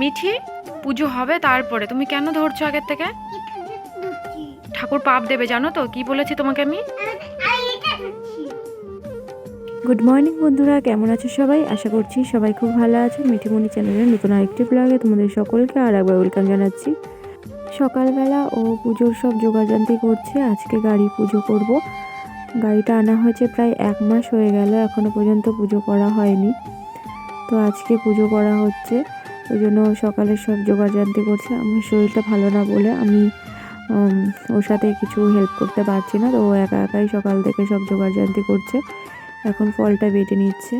মিঠি, পুজো হবে তারপরে। তুমি কেন ধরছো আগের থেকে? ঠাকুর পাপ দেবে, জানো তো? কি বলেছি তোমাকে আমি? গুড মর্নিং বন্ধুরা। কেমন আছো সবাই? আশা করছি সবাই খুব ভালো আছে। মিঠিমণি চ্যানেলের নতুন আরেকটি ব্লগে তোমাদের সকলকে আর একবার ওয়েলকাম জানাচ্ছি। সকালবেলা ও পুজোর সব যোগাযান্তি করছে। আজকে গাড়ি পুজো করব। গাড়িটা আনা হয়েছে প্রায় এক মাস হয়ে গেল। এখনও পর্যন্ত পুজো করা হয়নি। তো আজকে পুজো করা হচ্ছে। ওই জন্য সকালে সব যোগাযান্তি করছে। আমার শরীরটা ভালো না বলে আমি ওর সাথে কিছু হেল্প করতে পারছি না। তো ও একা একাই সকাল থেকে সব যোগাযান্তি করছে। এখন ফলটা বেটে নিচ্ছে।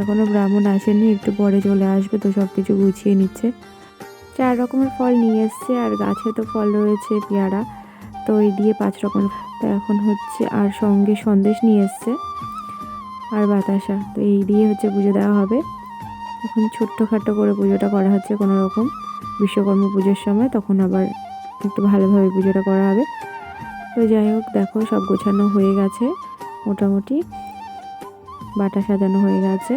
এখনও ব্রাহ্মণ আসেনি, একটু পরে চলে আসবে, তো সব কিছু গুছিয়ে নিচ্ছে। চার রকমের ফল নিয়ে এসছে, আর গাছে তো ফল রয়েছে, পেয়ারা, তো এই দিয়ে পাঁচ রকম তো এখন হচ্ছে, আর সঙ্গে সন্দেশ নিয়ে এসছে, আর বাতাসা। তো এই দিয়ে হচ্ছে পুজো দেওয়া হবে। এখন ছোট্টখাটো করে পুজোটা করা হচ্ছে কোনো রকম। বিশ্বকর্মা পুজোর সময় তখন আবার একটু ভালোভাবে পুজোটা করা হবে। তো যাই হোক, দেখো সব গোছানো হয়ে গেছে মোটামুটি। বাটা সাজানো হয়ে গেছে।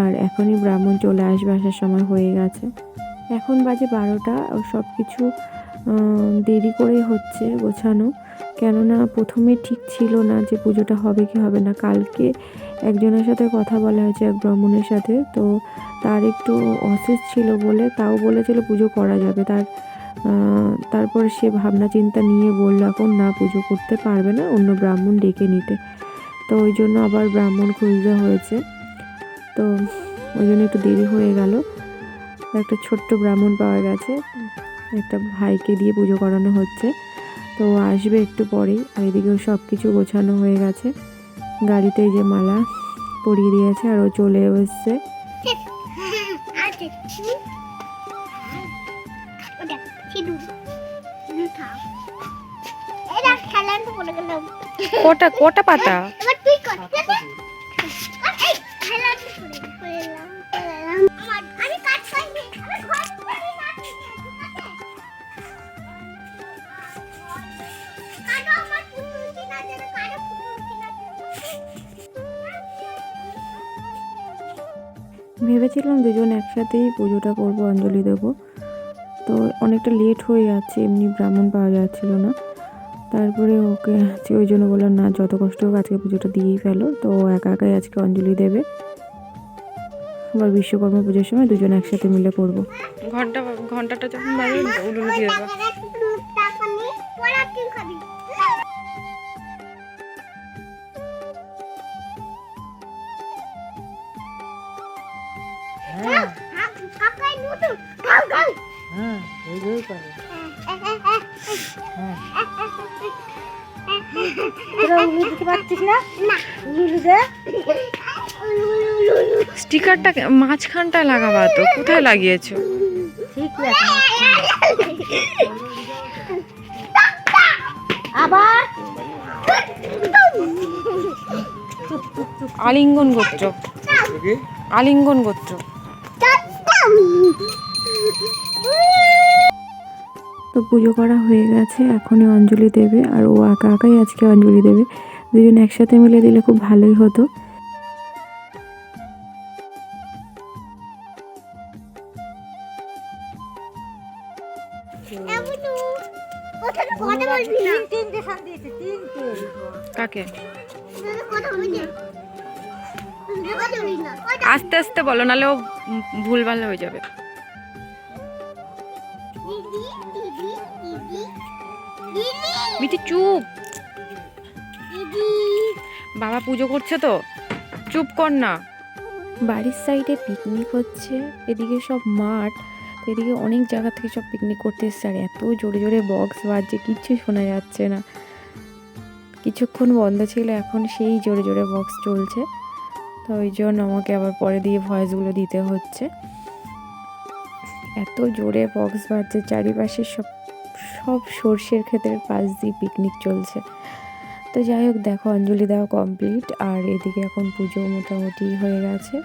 আর এখনই ব্রাহ্মণ চলে আসবে আসার সময় হয়ে গেছে। এখন বাজে বারোটা সব কিছু দেরি করেই হচ্ছে গোছানো। কেননা প্রথমে ঠিক ছিল না যে পুজোটা হবে কি হবে না। কালকে একজনের সাথে কথা বলা হয়েছে, এক ব্রাহ্মণের সাথে। তো তার একটু অসুস্থ ছিল বলে তাও বলেছিল পুজো করা যাবে। তার তারপর সে ভাবনা চিন্তা নিয়ে বলল, এখন না, পুজো করতে পারবে না অন্য ব্রাহ্মণ ডেকে নিতে। তো ওই জন্য আবার ব্রাহ্মণ খুঁজতে হয়েছে। তো ওই জন্য একটু দেরি হয়ে গেল। একটা ছোট্ট ব্রাহ্মণ পাওয়া গেছে। একটা ভাইকে দিয়ে পুজো করানো হচ্ছে। তো আসবে একটু পরেই। আর এদিকেও সব কিছু গোছানো হয়ে গেছে। গাড়িতে যে মালা পরিয়ে দিয়েছে আর ও চলে এসছে। কোটা কোটা পাতা? কটা কটা পাতা ভেবেছিলাম দুজন একসাথেই পুজোটা করব, অঞ্জলি দেবো। তো অনেকটা লেট হয়ে যাচ্ছে, এমনি ব্রাহ্মণ পাওয়া যাচ্ছিল না। তারপরে ওকে আজকে ওই জন্য বললাম, না, যত কষ্ট হোক আজকে পুজোটা দিয়েই ফেলো। তো একা একাই আজকে অঞ্জলি দেবে। আবার বিশ্বকর্মা পুজোর সময় দুজন একসাথে মিলে করব। ঘণ্টা, ঘন্টাটা যখন বাজে স্টিকারটা মাঝখানটা লাগাবা তো কোথায় লাগিয়েছো? আবার? আলিঙ্গন গোত্র। আলিঙ্গন গোত্র। তো পুজো করা হয়ে গেছে এখনই অঞ্জলি দেবে আর ও আঁকা আঁকাই আজকে অঞ্জলি দেবে। দুজন একসাথে মিলে দিলে খুব ভালোই হতো। এমনু কথা বলবি কাকে? আস্তে আস্তে বলো, নাহলে ও ভুলভাল হয়ে যাবে। মিঠি, চুপ। বাবা পুজো করছে তো, চুপ কর না। বাড়ির সাইডে পিকনিক হচ্ছে, এদিকে সব মাঠ, এদিকে অনেক জায়গা থেকে সব পিকনিক করতে এসছে, আর এত জোরে জোরে বক্স বাজছে, কিচ্ছু শোনা যাচ্ছে না। কিছুক্ষণ বন্ধ ছিল, এখন সেই জোরে জোরে বক্স চলছে। তো ওই জন্য আমাকে আবার পরে দিয়ে ভয়েসগুলো দিতে হচ্ছে। এত জোরে বক্স বাজছে, চারিপাশে সব সব সর্ষের ক্ষেতের পাশ দিয়ে পিকনিক চলছে। তো যাই হোক, দেখো অঞ্জলি দেওয়া কমপ্লিট আর এদিকে এখন পুজো মোটামুটি হয়ে গেছে।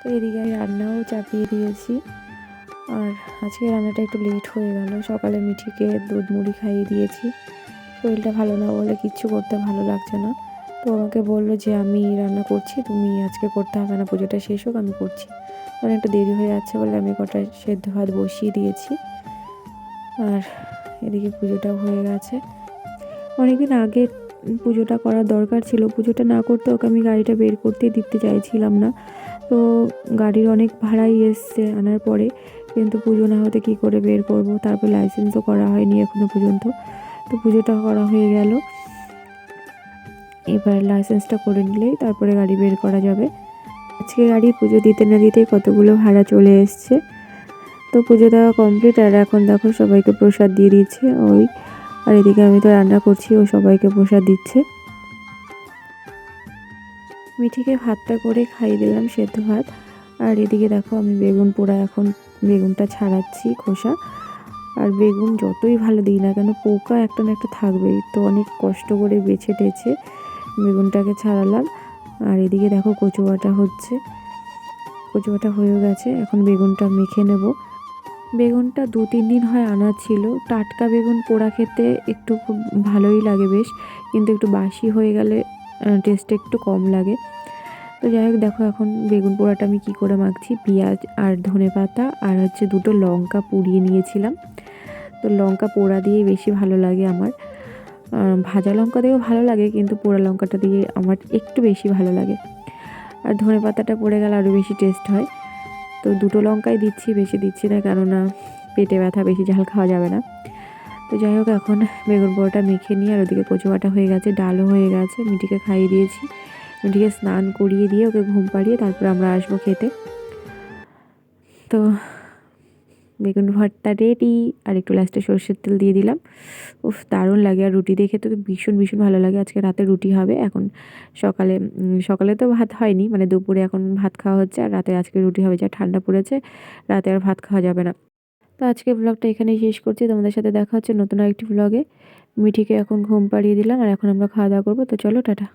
তো এদিকে রান্নাও চাপিয়ে দিয়েছি। আর আজকে রান্নাটা একটু লেট হয়ে গেল, সকালে মিঠিকে দুধ মুড়ি খাইয়ে দিয়েছি। শরীরটা ভালো না বলে কিচ্ছু করতে ভালো লাগছে না। তো আমাকে বলল যে, আমি রান্না করছি, তুমি আজকে করতে হবে না, পুজোটা শেষ হোক, আমি করছি। অনেকটা দেরি হয়ে যাচ্ছে বলে আমি কটা সেদ্ধ ভাত বসিয়ে দিয়েছি। আর এদিকে পুজোটাও হয়ে গেছে। অনেকদিন আগে পুজোটা করার দরকার ছিল। পুজোটা না করতে ওকে আমি গাড়িটা বের করতে দিতে চাইছিলাম না। তো গাড়ির অনেক ভাড়াই এসছে আনার পরে। কিন্তু পুজো না হতে কী করে বের করব? তারপর লাইসেন্সও করা হয়নি এখনও পর্যন্ত। তো পুজোটা করা হয়ে গেল। এবার লাইসেন্সটা করে নিলেই তারপরে গাড়ি বের করা যাবে। আজকে গাড়ি পুজো দিতে না দিতেই কতগুলো ভাড়া চলে এসছে। তো পুজো দেওয়া কমপ্লিট আর এখন দেখো সবাইকে প্রসাদ দিয়ে দিচ্ছে ওই। আর এদিকে আমি তো রান্না করছি, ও সবাইকে প্রসাদ দিচ্ছে। মিঠিকে ভাতটা করে খাইয়ে দিলাম সেদ্ধ ভাত। আর এদিকে দেখো আমি বেগুন পোড়া এখন বেগুনটা ছাড়াচ্ছি খোসা। আর বেগুন যতই ভালো দিই না কেন পোকা একটা না একটা থাকবেই। তো অনেক কষ্ট করে বেছে টেছে। বেগুনটাকে ছাড়ালাম। আর এদিকে দেখো কচু বাটা হচ্ছে। কচু বাটা হয়েও গেছে। এখন বেগুনটা মেখে নেব। বেগুনটা দু তিন দিন হয় আনা ছিল। টাটকা বেগুন পোড়া খেতে একটু খুব ভালোই লাগে বেশ। কিন্তু একটু বাসি হয়ে গেলে টেস্টটা একটু কম লাগে। তো যাই হোক, দেখো এখন বেগুন পোড়াটা আমি কী করে মাখছি? পেঁয়াজ আর ধনে পাতা আর হচ্ছে দুটো লঙ্কা পুড়িয়ে নিয়েছিলাম। তো লঙ্কা পোড়া দিয়ে বেশি ভালো লাগে আমার। ভাজা লঙ্কা দিয়েও ভালো লাগে, কিন্তু পোড়া লঙ্কাটা দিয়ে আমার একটু বেশি ভালো লাগে। আর ধনে পাতাটা পড়ে গেলে আরও বেশি টেস্ট হয়। তো দুটো লঙ্কাই দিচ্ছি, বেশি দিচ্ছি না, কেননা পেটে ব্যথা, বেশি ঝাল খাওয়া যাবে না। তো যাই হোক, এখন বেগুন পোড়াটা মেখে নিয়ে, আর ওদিকে কচু বাটা হয়ে গেছে, ডালও হয়ে গেছে, মিটিকে খাইয়ে দিয়েছি। মিটিকে স্নান করিয়ে দিয়ে ওকে ঘুম পাড়িয়ে তারপর আমরা আসব খেতে। তো বেগুন ভর্তা রেডি আর একটু লাস্টে সর্ষের তেল দিয়ে দিলাম। উফ, দারুণ লাগে, আর রুটি দেখে তো ভীষণ ভীষণ ভালো লাগে। আজকে রাতে রুটি হবে, এখন সকালে সকালে তো ভাত হয়নি মানে দুপুরে এখন ভাত খাওয়া হচ্ছে, আর রাতে আজকে রুটি হবে, যা ঠান্ডা পড়েছে, রাতে আর ভাত খাওয়া যাবে না। তো আজকে ব্লগটা এখানেই শেষ করছি, তোমাদের সাথে দেখা হচ্ছে নতুন আরেকটি ব্লগে মিঠিকে এখন ঘুম পাড়িয়ে দিলাম, আর এখন আমরা খাওয়া দাওয়া করব, তো চলো, টাটা।